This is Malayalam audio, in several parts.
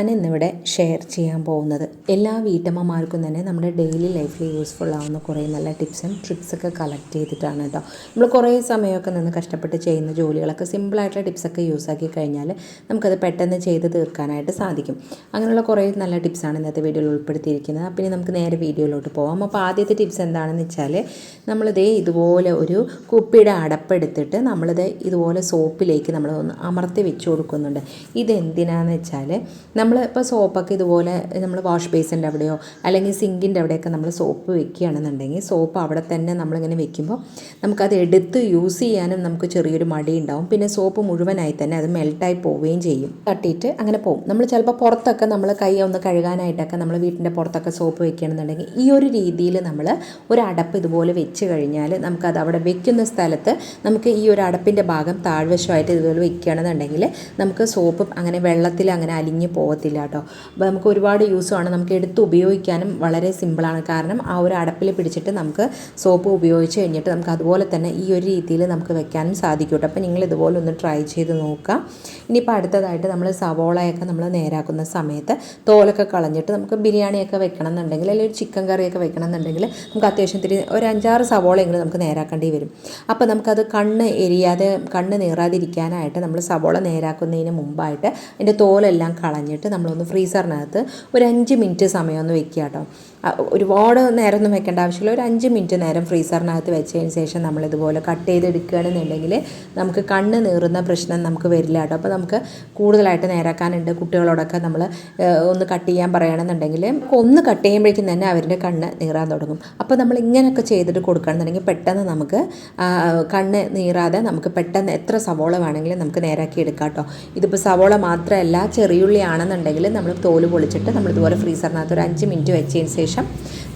ഞാൻ ഇന്നിവിടെ ഷെയർ ചെയ്യാൻ പോകുന്നത്. എല്ലാ വീട്ടമ്മമാർക്കും തന്നെ നമ്മുടെ ഡെയിലി ലൈഫിൽ യൂസ്ഫുൾ ആവുന്ന കുറേ നല്ല ടിപ്സും ട്രിക്സൊക്കെ കളക്ട് ചെയ്തിട്ടാണ് കേട്ടോ നമ്മൾ കുറേ സമയമൊക്കെ നിന്ന് കഷ്ടപ്പെട്ട് ചെയ്യുന്ന ജോലികളൊക്കെ സിമ്പിളായിട്ടുള്ള ടിപ്സൊക്കെ യൂസ് ആക്കി കഴിഞ്ഞാൽ നമുക്കത് പെട്ടെന്ന് ചെയ്ത് തീർക്കാനായിട്ട് സാധിക്കും. അങ്ങനെയുള്ള കുറേ നല്ല ടിപ്സാണ് ഇന്നത്തെ വീഡിയോയിൽ ഉൾപ്പെടുത്തിയിരിക്കുന്നത്. അപ്പം ഇനി നമുക്ക് നേരെ വീഡിയോയിലോട്ട് പോകാം അപ്പോൾ ആദ്യത്തെ ടിപ്സ് എന്താണെന്ന് വെച്ചാൽ നമ്മളിതേ ഇതുപോലെ ഒരു കുപ്പിയുടെ അടപ്പെടുത്തിട്ട് നമ്മളിത് ഇതുപോലെ സോപ്പിലേക്ക് നമ്മൾ ഒന്ന് അമർത്തി വെച്ച് കൊടുക്കുന്നുണ്ട്. ഇതെന്തിനാന്ന് വെച്ചാൽ നമ്മൾ ഇപ്പോൾ സോപ്പൊക്കെ ഇതുപോലെ നമ്മൾ വാഷ് ബേസിന്റെ അവിടെയോ അല്ലെങ്കിൽ സിങ്കിന്റെ അവിടെയൊക്കെ നമ്മൾ സോപ്പ് വെക്കുകയാണെന്നുണ്ടെങ്കിൽ സോപ്പ് അവിടെ തന്നെ നമ്മളിങ്ങനെ വെക്കുമ്പോൾ നമുക്കത് എടുത്ത് യൂസ് ചെയ്യാനും നമുക്ക് ചെറിയൊരു മടി ഉണ്ടാവും. പിന്നെ സോപ്പ് മുഴുവനായി തന്നെ അത് മെൽട്ടായി പോവുകയും ചെയ്യും. തട്ടിയിട്ട് അങ്ങനെ പോകും നമ്മൾ ചിലപ്പോൾ പുറത്തൊക്കെ നമ്മൾ കൈ ഒന്ന് കഴുകാനായിട്ടൊക്കെ നമ്മൾ വീട്ടിന്റെ പുറത്തൊക്കെ സോപ്പ് വെക്കുകയാണെന്നുണ്ടെങ്കിൽ ഈ ഒരു രീതിയിൽ നമ്മൾ ഒരു അടപ്പ് ഇതുപോലെ വെച്ച് കഴിഞ്ഞാൽ നമുക്കത് അവിടെ വെക്കുന്ന സ്ഥലത്ത് നമുക്ക് ഈ ഒരു അടപ്പിന്റെ ഭാഗം താഴ്വശമായിട്ട് ഇതുപോലെ വെക്കുകയാണെന്നുണ്ടെങ്കിൽ നമുക്ക് സോപ്പ് അങ്ങനെ വെള്ളത്തിൽ അങ്ങനെ അലിഞ്ഞ് പോകത്തില്ല കേട്ടോ. അപ്പോൾ നമുക്ക് ഒരുപാട് യൂസുമാണ് നമുക്ക് എടുത്ത് ഉപയോഗിക്കാനും വളരെ സിമ്പിളാണ് കാരണം ആ ഒരു അടപ്പിൽ പിടിച്ചിട്ട് നമുക്ക് സോപ്പ് ഉപയോഗിച്ച് കഴിഞ്ഞിട്ട് നമുക്ക് അതുപോലെ തന്നെ ഈ ഒരു രീതിയിൽ നമുക്ക് വെക്കാനും സാധിക്കും കേട്ടോ. അപ്പോൾ നിങ്ങൾ ഇതുപോലെ ഒന്ന് ട്രൈ ചെയ്ത് നോക്കുക. ഇനിയിപ്പോൾ അടുത്തതായിട്ട് നമ്മൾ സവോളയൊക്കെ നമ്മൾ നേരാക്കുന്ന സമയത്ത് തോലൊക്കെ കളഞ്ഞിട്ട് നമുക്ക് ബിരിയാണിയൊക്കെ വെക്കണം എന്നുണ്ടെങ്കിൽ അല്ലെങ്കിൽ ഒരു ചിക്കൻ കറിയൊക്കെ വെക്കണം എന്നുണ്ടെങ്കിൽ നമുക്ക് അത്യാവശ്യം ഇത്തിരി ഒരു അഞ്ചാറ് സവോളയെങ്കിലും നമുക്ക് നേരാക്കേണ്ടി വരും. അപ്പോൾ നമുക്കത് കണ്ണ് എരിയാതെ കണ്ണ് നീറാതിരിക്കാനായിട്ട് നമ്മൾ സവോള നേരാക്കുന്നതിന് മുമ്പായിട്ട് അതിന്റെ തോലെല്ലാം കളഞ്ഞിട്ട് നമ്മളൊന്ന് ഫ്രീസറിനകത്ത് ഒരു അഞ്ച് മിനിറ്റ് സമയം ഒന്ന് വെക്കുക കേട്ടോ ഒരുപാട് നേരം ഒന്നും വെക്കേണ്ട ആവശ്യമില്ല. ഒരു അഞ്ച് മിനിറ്റ് നേരം ഫ്രീസറിനകത്ത് വെച്ചതിന് ശേഷം നമ്മളിതുപോലെ കട്ട് ചെയ്തെടുക്കുകയാണെന്നുണ്ടെങ്കിൽ നമുക്ക് കണ്ണ് നീറുന്ന പ്രശ്നം നമുക്ക് വരില്ല കേട്ടോ. അപ്പോൾ നമുക്ക് കൂടുതലായിട്ട് നേരാക്കാനുണ്ട്. കുട്ടികളോടൊക്കെ നമ്മൾ ഒന്ന് കട്ട് ചെയ്യാൻ പറയുകയാണെന്നുണ്ടെങ്കിൽ ഒന്ന് കട്ട് ചെയ്യുമ്പോഴേക്കും തന്നെ അവരുടെ കണ്ണ് നീറാൻ തുടങ്ങും. അപ്പോൾ നമ്മൾ ഇങ്ങനെയൊക്കെ ചെയ്തിട്ട് കൊടുക്കുകയാണെന്നുണ്ടെങ്കിൽ പെട്ടെന്ന് നമുക്ക് കണ്ണ് നീറാതെ നമുക്ക് പെട്ടെന്ന് എത്ര സവോള വേണമെങ്കിലും നമുക്ക് നേരാക്കി എടുക്കാം കേട്ടോ. ഇതിപ്പോൾ സവോള മാത്രമല്ല ചെറിയുള്ളി ആണെന്നുണ്ടെങ്കിൽ നമ്മൾ തോൽ പൊളിച്ചിട്ട് നമ്മളിതുപോലെ ഫ്രീസറിനകത്ത് ഒരു അഞ്ച് മിനിറ്റ് വെച്ചതിന് ശേഷം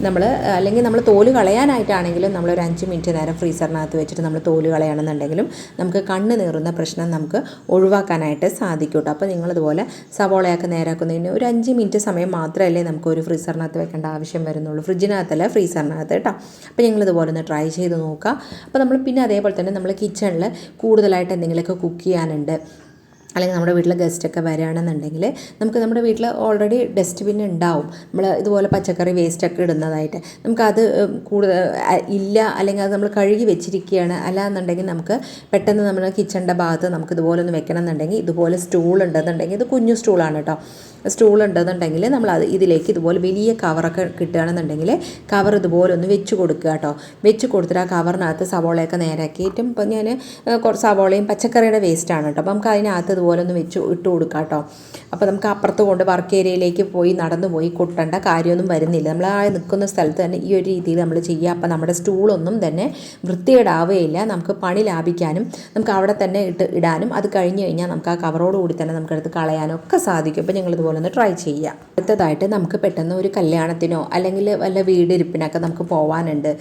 നമ്മൾ അല്ലെങ്കിൽ നമ്മൾ തോൽ കളയാനായിട്ടാണെങ്കിലും നമ്മൾ ഒരു അഞ്ച് മിനിറ്റ് നേരം ഫ്രീസറിനകത്ത് വെച്ചിട്ട് നമ്മൾ തോൽ കളയണമെന്നുണ്ടെങ്കിലും നമുക്ക് കണ്ണ് നീറുന്ന പ്രശ്നം നമുക്ക് ഒഴിവാക്കാനായിട്ട് സാധിക്കും കേട്ടോ. അപ്പോൾ നിങ്ങളിതുപോലെ സവോളയൊക്കെ നേരാക്കുന്നതിന് ഒരു അഞ്ച് മിനിറ്റ് സമയം മാത്രമല്ലേ നമുക്ക് ഒരു ഫ്രീസറിനകത്ത് വെക്കേണ്ട ആവശ്യം വരുന്നുള്ളൂ. ഫ്രിഡ്ജിനകത്തല്ല ഫ്രീസറിനകത്ത് കേട്ടോ. അപ്പോൾ ഞങ്ങളിതുപോലെ ഒന്ന് ട്രൈ ചെയ്ത് നോക്കുക. അപ്പോൾ നമ്മൾ പിന്നെ അതേപോലെ തന്നെ നമ്മൾ കിച്ചണിൽ കൂടുതലായിട്ട് എന്തെങ്കിലുമൊക്കെ കുക്ക് ചെയ്യാനുണ്ട്. അല്ലെങ്കിൽ നമ്മുടെ വീട്ടിൽ ഗസ്റ്റൊക്കെ വരികയാണെന്നുണ്ടെങ്കിൽ നമുക്ക് നമ്മുടെ വീട്ടിൽ ഓൾറെഡി ഡസ്റ്റ്ബിൻ ഉണ്ടാവും. നമ്മൾ ഇതുപോലെ പച്ചക്കറി വേസ്റ്റൊക്കെ ഇടുന്നതായിട്ട്. നമുക്കത് കൂടുതൽ ഇല്ല അല്ലെങ്കിൽ അത് നമ്മൾ കഴുകി വെച്ചിരിക്കുകയാണ്. അല്ല എന്നുണ്ടെങ്കിൽ നമുക്ക് പെട്ടെന്ന് നമ്മുടെ കിച്ചണിന്റെ ഭാഗത്ത് നമുക്ക് ഇതുപോലെ ഒന്ന് വെക്കണം എന്നുണ്ടെങ്കിൽ ഇതുപോലെ സ്റ്റൂൾ ഉണ്ടെന്നുണ്ടെങ്കിൽ ഇത് കുഞ്ഞു സ്റ്റൂളാണ് കേട്ടോ സ്റ്റൂൾ ഉണ്ടെന്നുണ്ടെങ്കിൽ നമ്മൾ അത് ഇതിലേക്ക് ഇതുപോലെ വലിയ കവറൊക്കെ കിട്ടുകയാണെന്നുണ്ടെങ്കിൽ കവർ ഇതുപോലെ ഒന്ന് വെച്ച് കൊടുക്കുക കേട്ടോ വെച്ച് കൊടുത്തിട്ട് ആ കവറിനകത്ത് സവോളയൊക്കെ നേരാക്കിയിട്ടും ഇപ്പം ഞാൻ കുറച്ച് സവോളയും പച്ചക്കറിയുടെ വേസ്റ്റാണ് കേട്ടോ അപ്പം നമുക്ക് അതിനകത്ത് ഇതുപോലെ ഒന്ന് വെച്ച് ഇട്ട് കൊടുക്കാം കേട്ടോ. അപ്പോൾ നമുക്ക് അപ്പുറത്ത് കൊണ്ട് വർക്ക് ഏരിയയിലേക്ക് പോയി നടന്നു പോയി കൊട്ടേണ്ട കാര്യമൊന്നും വരുന്നില്ല. നമ്മൾ ആ നിൽക്കുന്ന സ്ഥലത്ത് തന്നെ ഈ ഒരു രീതിയിൽ നമ്മൾ ചെയ്യുക അപ്പോൾ നമ്മുടെ സ്റ്റൂളൊന്നും തന്നെ വൃത്തികേടാവുകയില്ല. നമുക്ക് പണി ലാഭിക്കാനും നമുക്ക് അവിടെ തന്നെ ഇട്ട് ഇടാനും അത് കഴിഞ്ഞ് കഴിഞ്ഞാൽ നമുക്ക് ആ കവറോട് കൂടി തന്നെ നമുക്കടുത്ത് കളയാനും ഒക്കെ സാധിക്കും. അപ്പോൾ ഞങ്ങൾ ഇതുപോലെ ഒന്ന് ട്രൈ ചെയ്യുക അടുത്തതായിട്ട് നമുക്ക് പെട്ടെന്ന് ഒരു കല്യാണത്തിനോ അല്ലെങ്കിൽ വല്ല വീടിരിപ്പിനൊക്കെ നമുക്ക് പോകാനുണ്ട്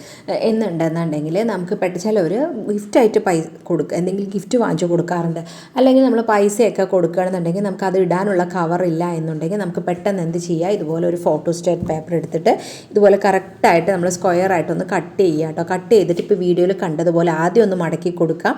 എന്നുണ്ടെന്നുണ്ടെങ്കിൽ നമുക്ക് പെട്ടെന്ന് ചിലർ ഗിഫ്റ്റായിട്ട് പൈസ കൊടുക്കുക എന്തെങ്കിലും ഗിഫ്റ്റ് വാങ്ങിച്ചു കൊടുക്കാറുണ്ട്. അല്ലെങ്കിൽ നമ്മൾ പൈസയൊക്കെ കൊടുക്കുകയാണെന്നുണ്ടെങ്കിൽ നമുക്ക് അത് ഇടാനുള്ള കവറില്ല എന്നുണ്ടെങ്കിൽ നമുക്ക് പെട്ടെന്ന് എന്ത് ചെയ്യുക? ഇതുപോലെ ഒരു ഫോട്ടോ സ്റ്റേറ്റ് പേപ്പർ എടുത്തിട്ട് ഇതുപോലെ കറക്റ്റായിട്ട് നമ്മൾ സ്ക്വയർ ആയിട്ടൊന്ന് കട്ട് ചെയ്യുക കേട്ടോ. കട്ട് ചെയ്തിട്ട് ഇപ്പോൾ വീഡിയോയിൽ കണ്ടതുപോലെ ആദ്യം ഒന്ന് മടക്കി കൊടുക്കുക.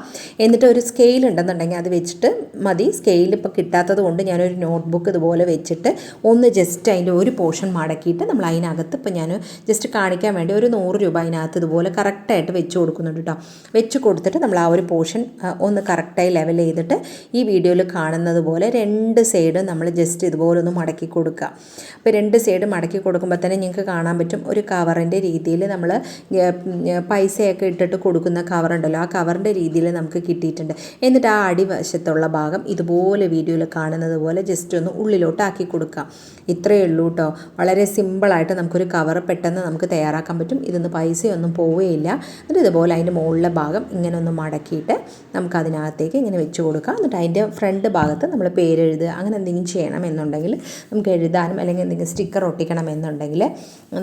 എന്നിട്ട് ഒരു സ്കെയിൽ ഉണ്ടെന്നുണ്ടെങ്കിൽ അത് വെച്ചിട്ട് മതി. സ്കെയിൽ ഇപ്പോൾ കിട്ടാത്തത് കൊണ്ട് ഞാനൊരു നോട്ട്ബുക്ക് ഇതുപോലെ വെച്ചിട്ട് ഒന്ന് ജസ്റ്റ് അതിന്റെ ഒരു പോർഷൻ മടക്കിയിട്ട് നമ്മൾ അതിനകത്ത് ഇപ്പോൾ ഞാൻ ജസ്റ്റ് കാണിക്കാൻ വേണ്ടി ഒരു നൂറ് രൂപ അതിനകത്ത് ഇതുപോലെ കറക്റ്റായിട്ട് വെച്ച് കൊടുക്കുന്നുണ്ട് കേട്ടോ. വെച്ച് കൊടുത്തിട്ട് നമ്മൾ ആ ഒരു പോർഷൻ ഒന്ന് കറക്റ്റായി ലെവൽ ചെയ്തിട്ട് ഈ വീഡിയോയിൽ കാണുന്നത് പോലെ രണ്ട് സൈഡും നമ്മൾ ജസ്റ്റ് ഇതുപോലെ ഒന്ന് മടക്കി കൊടുക്കുക. അപ്പോൾ രണ്ട് സൈഡ് മടക്കി കൊടുക്കുമ്പോൾ തന്നെ നിങ്ങൾക്ക് കാണാൻ പറ്റും ഒരു കവറിന്റെ രീതിയിൽ നമ്മൾ പൈസയൊക്കെ ഇട്ടിട്ട് കൊടുക്കുന്ന കവറുണ്ടല്ലോ ആ കവറിന്റെ രീതിയിൽ നമുക്ക് കിട്ടിയിട്ടുണ്ട്. എന്നിട്ട് ആ അടിവശത്തുള്ള ഭാഗം ഇതുപോലെ വീഡിയോയിൽ കാണുന്നത് പോലെ ജസ്റ്റ് ഒന്ന് ഉള്ളിലോട്ട് ആക്കി കൊടുക്കാം ഇത്രയേ ഉള്ളൂ കേട്ടോ. വളരെ സിമ്പിളായിട്ട് നമുക്കൊരു കവർ പെട്ടെന്ന് നമുക്ക് തയ്യാറാക്കാൻ പറ്റും. ഇതൊന്ന് പൈസയൊന്നും പോവുകയില്ല എന്നിട്ട് ഇതുപോലെ അതിന്റെ മുകളിലെ ഭാഗം ഇങ്ങനെ ഒന്ന് മടക്കിയിട്ട് നമുക്ക് അതിനകത്തേക്ക് ഇങ്ങനെ വെച്ച് കൊടുക്കാം. എന്നിട്ട് അതിന്റെ ഭാഗത്ത് നമ്മൾ പേരെഴുതുക അങ്ങനെ എന്തെങ്കിലും ചെയ്യണം എന്നുണ്ടെങ്കിൽ നമുക്ക് എഴുതാനും അല്ലെങ്കിൽ എന്തെങ്കിലും സ്റ്റിക്കർ ഒട്ടിക്കണം എന്നുണ്ടെങ്കിൽ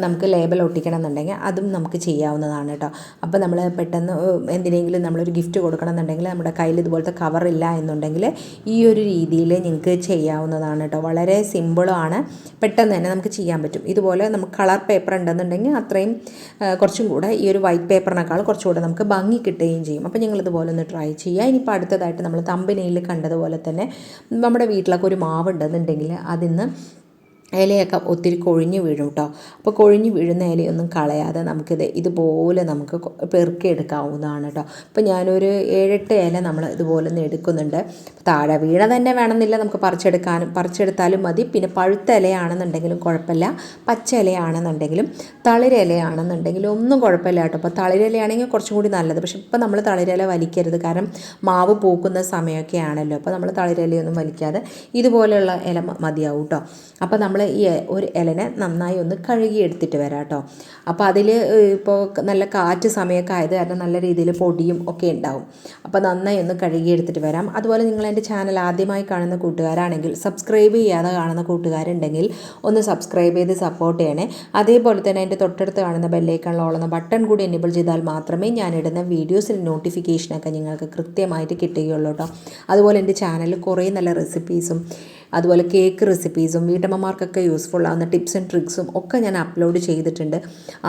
നമുക്ക് ലേബൽ ഒട്ടിക്കണം എന്നുണ്ടെങ്കിൽ അതും നമുക്ക് ചെയ്യാവുന്നതാണ് കേട്ടോ. അപ്പോൾ നമ്മൾ പെട്ടെന്ന് എന്തിനെങ്കിലും നമ്മളൊരു ഗിഫ്റ്റ് കൊടുക്കണം എന്നുണ്ടെങ്കിൽ നമ്മുടെ കയ്യിൽ ഇതുപോലത്തെ കവറില്ല എന്നുണ്ടെങ്കിൽ ഈ ഒരു രീതിയിൽ നിങ്ങൾക്ക് ചെയ്യാവുന്നതാണ് കേട്ടോ. വളരെ സിമ്പിളാണ് പെട്ടെന്ന് തന്നെ നമുക്ക് ചെയ്യാൻ പറ്റും. ഇതുപോലെ നമുക്ക് കളർ പേപ്പർ ഉണ്ടെന്നുണ്ടെങ്കിൽ അത്രയും കുറച്ചും കൂടെ ഈ ഒരു വൈറ്റ് പേപ്പറിനേക്കാൾ കുറച്ചുകൂടെ നമുക്ക് ഭംഗി കിട്ടുകയും ചെയ്യും. അപ്പോൾ നിങ്ങൾ ഇതുപോലെ ഒന്ന് ട്രൈ ചെയ്യുക. ഇനിയിപ്പോൾ അടുത്തതായിട്ട് നമ്മൾ തമ്പനയിൽ കണ്ടതുപോലെ തന്നെ നമ്മുടെ വീട്ടിലൊക്കെ ഒരു മാവുണ്ടെന്നുണ്ടെങ്കിൽ അതിന്ന് ഇലയൊക്കെ ഒത്തിരി കൊഴിഞ്ഞ് വീഴും കേട്ടോ അപ്പോൾ കൊഴിഞ്ഞ് വീഴുന്ന ഇലയൊന്നും കളയാതെ നമുക്കിത് ഇതുപോലെ നമുക്ക് പെറുക്കിയെടുക്കാവുന്നതാണ് കേട്ടോ അപ്പോൾ ഞാനൊരു ഏഴെട്ട് ഇല നമ്മൾ ഇതുപോലെ ഒന്ന് എടുക്കുന്നുണ്ട്. താഴെ വീണ തന്നെ വേണമെന്നില്ല നമുക്ക് പറിച്ചെടുക്കാനും പറിച്ചെടുത്താലും മതി. പിന്നെ പഴുത്ത ഇലയാണെന്നുണ്ടെങ്കിലും കുഴപ്പമില്ല. പച്ച ഇലയാണെന്നുണ്ടെങ്കിലും തളിരിലയാണെന്നുണ്ടെങ്കിലും ഒന്നും കുഴപ്പമില്ല കേട്ടോ അപ്പോൾ തളിരിലയാണെങ്കിൽ കുറച്ചും കൂടി നല്ലത്. പക്ഷേ ഇപ്പോൾ നമ്മൾ തളിരില വലിക്കരുത്. കാരണം മാവ് പൂക്കുന്ന സമയമൊക്കെ ആണല്ലോ. അപ്പോൾ നമ്മൾ തളിരിലയൊന്നും വലിക്കാതെ ഇതുപോലെയുള്ള ഇല മതിയാവും കേട്ടോ അപ്പോൾ നമ്മൾ ഈ ഒരു ഇലനെ നന്നായി ഒന്ന് കഴുകി എടുത്തിട്ട് വരാം കേട്ടോ അപ്പോൾ അതിൽ ഇപ്പോൾ നല്ല കാറ്റ് സമയമൊക്കെ ആയത് കാരണം നല്ല രീതിയിൽ പൊടിയും ഒക്കെ ഉണ്ടാവും. അപ്പോൾ നന്നായി ഒന്ന് കഴുകി എടുത്തിട്ട് വരാം. അതുപോലെ നിങ്ങൾ എന്റെ ചാനൽ ആദ്യമായി കാണുന്ന കൂട്ടുകാരാണെങ്കിൽ സബ്സ്ക്രൈബ് ചെയ്യാതെ കാണുന്ന കൂട്ടുകാരുണ്ടെങ്കിൽ ഒന്ന് സബ്സ്ക്രൈബ് ചെയ്ത് സപ്പോർട്ട് ചെയ്യണേ. അതേപോലെ തന്നെ എന്റെ തൊട്ടടുത്ത് കാണുന്ന ബെല്ലൈക്കണിലോളുന്ന ബട്ടൺ കൂടി എനേബിൾ ചെയ്താൽ മാത്രമേ ഞാൻ ഇടുന്ന വീഡിയോസിൽ നോട്ടിഫിക്കേഷനൊക്കെ നിങ്ങൾക്ക് കൃത്യമായിട്ട് കിട്ടുകയുള്ളൂ കേട്ടോ അതുപോലെ എന്റെ ചാനലിൽ കുറേ നല്ല റെസിപ്പീസും അതുപോലെ കേക്ക് റെസിപ്പീസും വീട്ടമ്മമാർക്കൊക്കെ യൂസ്ഫുൾ ആവുന്ന ടിപ്സ് ആൻഡ് ട്രിക്സും ഒക്കെ ഞാൻ അപ്ലോഡ് ചെയ്തിട്ടുണ്ട്.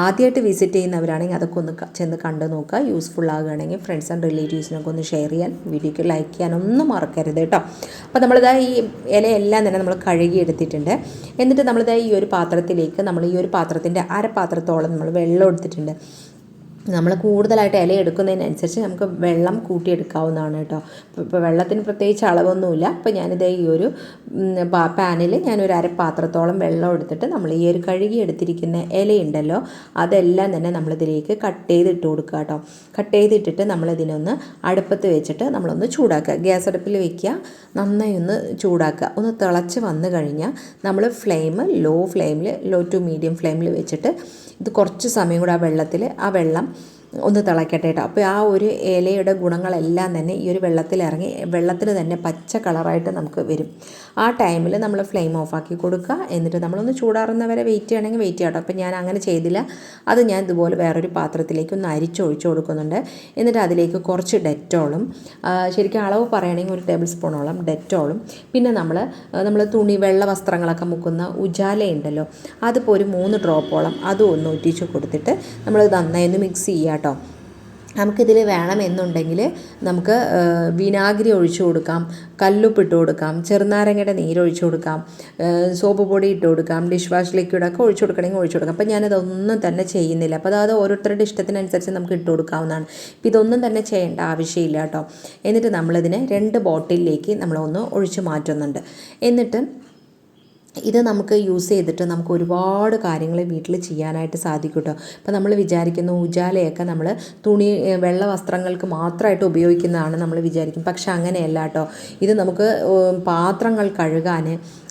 ആദ്യമായിട്ട് വിസിറ്റ് ചെയ്യുന്നവരാണെങ്കിൽ അതൊക്കെ ഒന്ന് ചെന്ന് കണ്ടു നോക്കുക. യൂസ്ഫുൾ ആകുകയാണെങ്കിൽ ഫ്രണ്ട്സ് ആൻഡ് റിലേറ്റീവ്സിനൊക്കെ ഒന്ന് ഷെയർ ചെയ്യാൻ വീഡിയോയ്ക്ക് ലൈക്ക് ചെയ്യാനൊന്നും മറക്കരുത് കേട്ടോ. അപ്പോൾ നമ്മളിതാ ഈ ഇലയെല്ലാം തന്നെ നമ്മൾ കഴുകി എടുത്തിട്ടുണ്ട് എന്നിട്ട് നമ്മളിതാ ഈ ഒരു പാത്രത്തിലേക്ക് നമ്മൾ ഈ ഒരു പാത്രത്തിന്റെ അരപാത്രത്തോളം നമ്മൾ വെള്ളം എടുത്തിട്ടുണ്ട്. നമ്മൾ കൂടുതലായിട്ട് ഇല എടുക്കുന്നതിനനുസരിച്ച് നമുക്ക് വെള്ളം കൂട്ടിയെടുക്കാവുന്നതാണ് കേട്ടോ. ഇപ്പോൾ വെള്ളത്തിന് പ്രത്യേകിച്ച് അളവൊന്നുമില്ല. അപ്പോൾ ഞാനിത് ഈ ഒരു പാനിൽ ഞാനൊരു അരപ്പാത്രത്തോളം വെള്ളം എടുത്തിട്ട് നമ്മൾ ഈ ഒരു കഴുകി എടുത്തിരിക്കുന്ന ഇലയുണ്ടല്ലോ അതെല്ലാം തന്നെ നമ്മളിതിലേക്ക് കട്ട് ചെയ്തിട്ട് കൊടുക്കുക കേട്ടോ. കട്ട് ചെയ്തിട്ടിട്ട് നമ്മളിതിനൊന്ന് അടുപ്പത്ത് വെച്ചിട്ട് നമ്മളൊന്ന് ചൂടാക്കുക. ഗ്യാസ് അടുപ്പിൽ വെക്കുക. നന്നായി ഒന്ന് ചൂടാക്കുക. ഒന്ന് തിളച്ച് വന്നു കഴിഞ്ഞാൽ നമ്മൾ ഫ്ലെയിം ലോ ഫ്ലെയിമിൽ ലോ ടു മീഡിയം ഫ്ലെയിമിൽ വെച്ചിട്ട് ഇത് കുറച്ച് സമയം കൂടെ ആ വെള്ളത്തിൽ ആ വെള്ളം ഒന്ന് തിളയ്ക്കട്ടെ കേട്ടോ അപ്പോൾ ആ ഒരു ഇലയുടെ ഗുണങ്ങളെല്ലാം തന്നെ ഈ ഒരു വെള്ളത്തിൽ ഇറങ്ങി വെള്ളത്തിന് തന്നെ പച്ച കളറായിട്ട് നമുക്ക് വരും. ആ ടൈമിൽ നമ്മൾ ഫ്ലെയിം ഓഫാക്കി കൊടുക്കുക. എന്നിട്ട് നമ്മളൊന്ന് ചൂടാറുന്നവരെ വെയിറ്റ് ചെയ്യണമെങ്കിൽ വെയിറ്റ് ചെയ്യട്ടോ. അപ്പോൾ ഞാൻ അങ്ങനെ ചെയ്തില്ല. അത് ഞാൻ ഇതുപോലെ വേറൊരു പാത്രത്തിലേക്ക് ഒന്ന് അരിച്ചൊഴിച്ച് കൊടുക്കുന്നുണ്ട്. എന്നിട്ട് അതിലേക്ക് കുറച്ച് ഡെറ്റോളും ശരിക്കും അളവ് പറയുകയാണെങ്കിൽ ഒരു ടേബിൾ സ്പൂണോളം ഡെറ്റോളും. പിന്നെ നമ്മൾ നമ്മൾ തുണി വെള്ള വസ്ത്രങ്ങളൊക്കെ മുക്കുന്ന ഉജാല ഉണ്ടല്ലോ അതിപ്പോൾ ഒരു മൂന്ന് ഡ്രോപ്പോളം അതും ഒന്ന് ഒറ്റിച്ച് കൊടുത്തിട്ട് നമ്മൾ നന്നായി ഒന്ന് മിക്സ് ചെയ്യുക കേട്ടോ. നമുക്കിതിൽ വേണമെന്നുണ്ടെങ്കിൽ നമുക്ക് വിനാഗിരി ഒഴിച്ചു കൊടുക്കാം കല്ലുപ്പിട്ട് കൊടുക്കാം ചെറുനാരങ്ങയുടെ നീര് ഒഴിച്ചു കൊടുക്കാം സോപ്പ് പൊടി ഇട്ട് കൊടുക്കാം ഡിഷ് വാഷ് ലിക്വിഡൊക്കെ ഒഴിച്ചു കൊടുക്കണമെങ്കിൽ ഒഴിച്ചു കൊടുക്കാം. അപ്പോൾ ഞാനതൊന്നും തന്നെ ചെയ്യുന്നില്ല. അപ്പോൾ അതായത് ഓരോരുത്തരുടെ ഇഷ്ടത്തിനനുസരിച്ച് നമുക്ക് ഇട്ട് കൊടുക്കാവുന്നതാണ്. ഇപ്പോൾ ഇതൊന്നും തന്നെ ചെയ്യേണ്ട ആവശ്യമില്ല കേട്ടോ. എന്നിട്ട് നമ്മളിതിനെ രണ്ട് ബോട്ടിലിലേക്ക് നമ്മളൊന്ന് ഒഴിച്ച് മാറ്റുന്നുണ്ട്. എന്നിട്ട് ഇത് നമുക്ക് യൂസ് ചെയ്തിട്ട് നമുക്ക് ഒരുപാട് കാര്യങ്ങൾ വീട്ടിൽ ചെയ്യാനായിട്ട് സാധിക്കും കേട്ടോ ഇപ്പോൾ നമ്മൾ വിചാരിക്കുന്ന ഉജാലയൊക്കെ നമ്മൾ തുണി വെള്ള വസ്ത്രങ്ങൾക്ക് മാത്രമായിട്ട് ഉപയോഗിക്കുന്നതാണ് നമ്മൾ വിചാരിക്കും. പക്ഷെ അങ്ങനെയല്ല കേട്ടോ ഇത് നമുക്ക് പാത്രങ്ങൾ കഴുകാൻ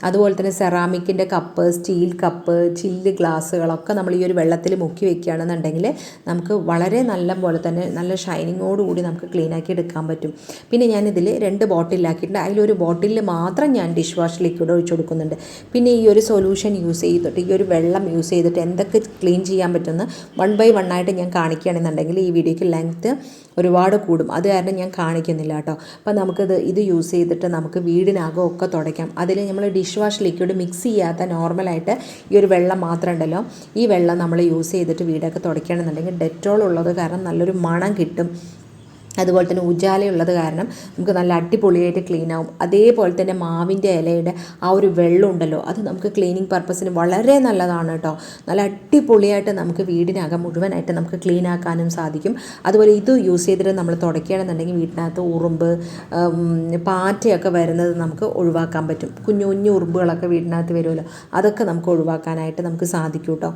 അതുപോലെ തന്നെ സെറാമിക്കിന്റെ കപ്പ് സ്റ്റീൽ കപ്പ് ചില്ല് ഗ്ലാസ്സുകളൊക്കെ നമ്മൾ ഈ ഒരു വെള്ളത്തിൽ മുക്കി വെക്കുകയാണെന്നുണ്ടെങ്കിൽ നമുക്ക് വളരെ നല്ല പോലെ തന്നെ നല്ല ഷൈനിങ്ങോടുകൂടി നമുക്ക് ക്ലീൻ ആക്കി എടുക്കാൻ പറ്റും. പിന്നെ ഞാൻ ഞാനിതിൽ രണ്ട് ബോട്ടിലാക്കിയിട്ടുണ്ട് അതിലൊരു ബോട്ടിലിൽ മാത്രം ഞാൻ ഡിഷ് വാഷ് ലിക്വിഡ് ഒഴിച്ചു കൊടുക്കുന്നുണ്ട്. പിന്നെ ഈ ഒരു സൊല്യൂഷൻ യൂസ് ചെയ്തിട്ട് ഈ ഒരു വെള്ളം യൂസ് ചെയ്തിട്ട് എന്തൊക്കെ ക്ലീൻ ചെയ്യാൻ പറ്റുമെന്ന് വൺ ബൈ വൺ ആയിട്ട് ഞാൻ കാണിക്കുകയാണെന്നുണ്ടെങ്കിൽ ഈ വീഡിയോക്ക് ലെങ്ത്ത് ഒരുപാട് കൂടും. അത് കാരണം ഞാൻ കാണിക്കുന്നില്ല കേട്ടോ. അപ്പം നമുക്കിത് ഇത് യൂസ് ചെയ്തിട്ട് നമുക്ക് വീടിനകം ഒക്കെ തുടയ്ക്കാം. അതിൽ നമ്മൾ ഡിഷ് വാഷ് ലിക്വിഡ് മിക്സ് ചെയ്യാത്ത നോർമലായിട്ട് ഈ ഒരു വെള്ളം മാത്രം ഉണ്ടല്ലോ ഈ വെള്ളം നമ്മൾ യൂസ് ചെയ്തിട്ട് വീടൊക്കെ തുടയ്ക്കുകയാണെന്നുണ്ടെങ്കിൽ ഡെറ്റോൾ ഉള്ളത് കാരണം നല്ലൊരു മണം കിട്ടും. അതുപോലെ തന്നെ ഉജാലയുള്ളത് കാരണം നമുക്ക് നല്ല അടിപൊളിയായിട്ട് ക്ലീൻ ആവും. അതേപോലെ തന്നെ മാവിന്റെ ഇലയുടെ ആ ഒരു വെള്ളം ഉണ്ടല്ലോ അത് നമുക്ക് ക്ലീനിങ് പർപ്പസിന് വളരെ നല്ലതാണ് കേട്ടോ. നല്ല അടിപൊളിയായിട്ട് നമുക്ക് വീടിനകം മുഴുവനായിട്ട് നമുക്ക് ക്ലീൻ ആക്കാനും സാധിക്കും. അതുപോലെ ഇത് യൂസ് ചെയ്തിട്ട് നമ്മൾ തുടയ്ക്കുകയാണെന്നുണ്ടെങ്കിൽ വീട്ടിനകത്ത് ഉറുമ്പ് പാറ്റയൊക്കെ വരുന്നത് നമുക്ക് ഒഴിവാക്കാൻ പറ്റും. കുഞ്ഞു കുഞ്ഞു ഉറുമ്പുകളൊക്കെ വീടിനകത്ത് വരുമല്ലോ അതൊക്കെ നമുക്ക് ഒഴിവാക്കാനായിട്ട് നമുക്ക് സാധിക്കും കേട്ടോ.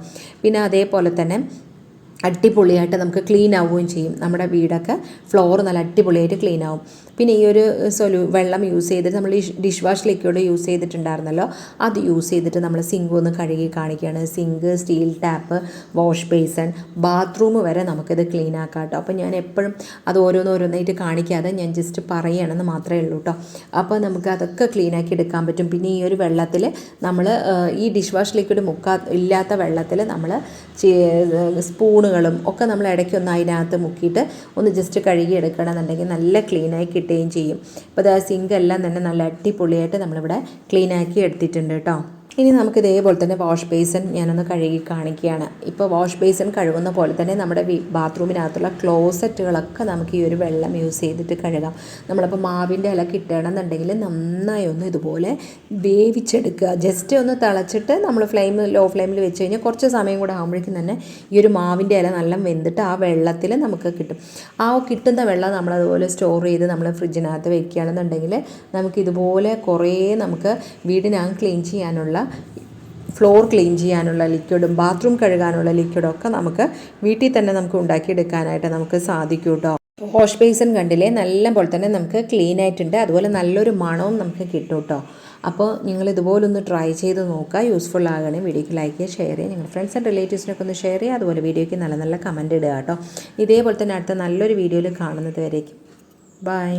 പിന്നെ അതേപോലെ തന്നെ അടിപൊളിയായിട്ട് നമുക്ക് ക്ലീൻ ആവുകയും ചെയ്യും. നമ്മുടെ വീടൊക്കെ ഫ്ലോർ നല്ല അടിപൊളിയായിട്ട് ക്ലീൻ ആവും. പിന്നെ ഈ ഒരു സൊലു വെള്ളം യൂസ് ചെയ്തിട്ട് നമ്മൾ ഈ ഡിഷ് വാഷ് ലിക്വിഡ് യൂസ് ചെയ്തിട്ടുണ്ടായിരുന്നല്ലോ അത് യൂസ് ചെയ്തിട്ട് നമ്മൾ സിങ്ക് ഒന്ന് കഴുകി കാണിക്കുകയാണ്. Sink steel tap wash basin bathroom വരെ നമുക്കിത് ക്ലീൻ ആക്കാം കേട്ടോ അപ്പോൾ ഞാൻ എപ്പോഴും അത് ഓരോന്നോരോന്നായിട്ട് കാണിക്കാതെ ഞാൻ ജസ്റ്റ് പറയുകയാണെന്ന് മാത്രമേ ഉള്ളൂ കേട്ടോ അപ്പോൾ നമുക്ക് അതൊക്കെ ക്ലീൻ ആക്കി എടുക്കാൻ പറ്റും. പിന്നെ ഈ ഒരു വെള്ളത്തിൽ നമ്മൾ ഈ ഡിഷ് വാഷ് ലിക്വിഡ് മുക്കാ ഇല്ലാത്ത വെള്ളത്തിൽ നമ്മൾ സ്പൂണ് സ്പൂണുകളും ഒക്കെ നമ്മൾ ഇടയ്ക്ക് ഒന്ന് അതിനകത്ത് മുക്കിയിട്ട് ഒന്ന് ജസ്റ്റ് കഴുകി എടുക്കണമെന്നുണ്ടെങ്കിൽ നല്ല ക്ലീനായി കിട്ടുകയും ചെയ്യും. അപ്പോൾ അത് സിങ്ക് എല്ലാം തന്നെ നല്ല അടിപൊളിയായിട്ട് നമ്മളിവിടെ ക്ലീനാക്കി എടുത്തിട്ടുണ്ട് കേട്ടോ. ഇനി നമുക്ക് ഇതേപോലെ തന്നെ വാഷ് ബേസിൻ ഞാനൊന്ന് കഴുകി കാണിക്കുകയാണ്. ഇപ്പോൾ വാഷ് ബേസിൻ കഴുകുന്ന പോലെ തന്നെ നമ്മുടെ ബാത്റൂമിനകത്തുള്ള ക്ലോസറ്റുകളൊക്കെ നമുക്ക് ഈ ഒരു വെള്ളം യൂസ് ചെയ്തിട്ട് കഴുകാം. നമ്മളിപ്പോൾ മാവിന്റെ ഇല കിട്ടണമെന്നുണ്ടെങ്കിൽ നന്നായി ഒന്ന് ഇതുപോലെ വേവിച്ചെടുക്കുക. ജസ്റ്റ് ഒന്ന് തിളച്ചിട്ട് നമ്മൾ ഫ്ലെയിം ലോ ഫ്ലെയിമിൽ വെച്ച് കഴിഞ്ഞാൽ കുറച്ച് സമയം കൂടെ ആകുമ്പോഴേക്കും തന്നെ ഈ ഒരു മാവിന്റെ ഇല നല്ല വെന്തിട്ട് ആ വെള്ളത്തിൽ നമുക്ക് കിട്ടും. ആ കിട്ടുന്ന വെള്ളം നമ്മളതുപോലെ സ്റ്റോർ ചെയ്ത് നമ്മൾ ഫ്രിഡ്ജിനകത്ത് വെക്കുകയാണെന്നുണ്ടെങ്കിൽ നമുക്ക് ഇതുപോലെ കുറേ നമുക്ക് വീടിനകം ക്ലീൻ ചെയ്യാനുള്ള ഫ്ലോർ ക്ലീൻ ചെയ്യാനുള്ള ലിക്വിഡും ബാത്റൂം കഴുകാനുള്ള ലിക്വിഡും ഒക്കെ നമുക്ക് വീട്ടിൽ തന്നെ നമുക്ക് ഉണ്ടാക്കിയെടുക്കാനായിട്ട് നമുക്ക് സാധിക്കും കേട്ടോ വാഷ് ബേസിൻ കണ്ടില്ലേ? നല്ല പോലെ തന്നെ നമുക്ക് ക്ലീൻ ആയിട്ടുണ്ട്. അതുപോലെ നല്ലൊരു മണവും നമുക്ക് കിട്ടും കേട്ടോ അപ്പോൾ നിങ്ങൾ ഇതുപോലൊന്ന് ട്രൈ ചെയ്ത് നോക്കുക. യൂസ്ഫുൾ ആകണേ. വീഡിയോക്ക് ലൈക്ക് ചെയ്യുക ഷെയർ ചെയ്യുക. നിങ്ങളുടെ ഫ്രണ്ട്സ് ആൻഡ് റിലേറ്റീവ്സിനൊക്കെ ഒന്ന് ഷെയർ ചെയ്യുക. അതുപോലെ വീഡിയോയ്ക്ക് നല്ല നല്ല കമന്റ് ഇടുക കേട്ടോ ഇതേപോലെ തന്നെ അടുത്ത നല്ലൊരു വീഡിയോയിൽ കാണുന്നത് വരേക്കും. ബൈ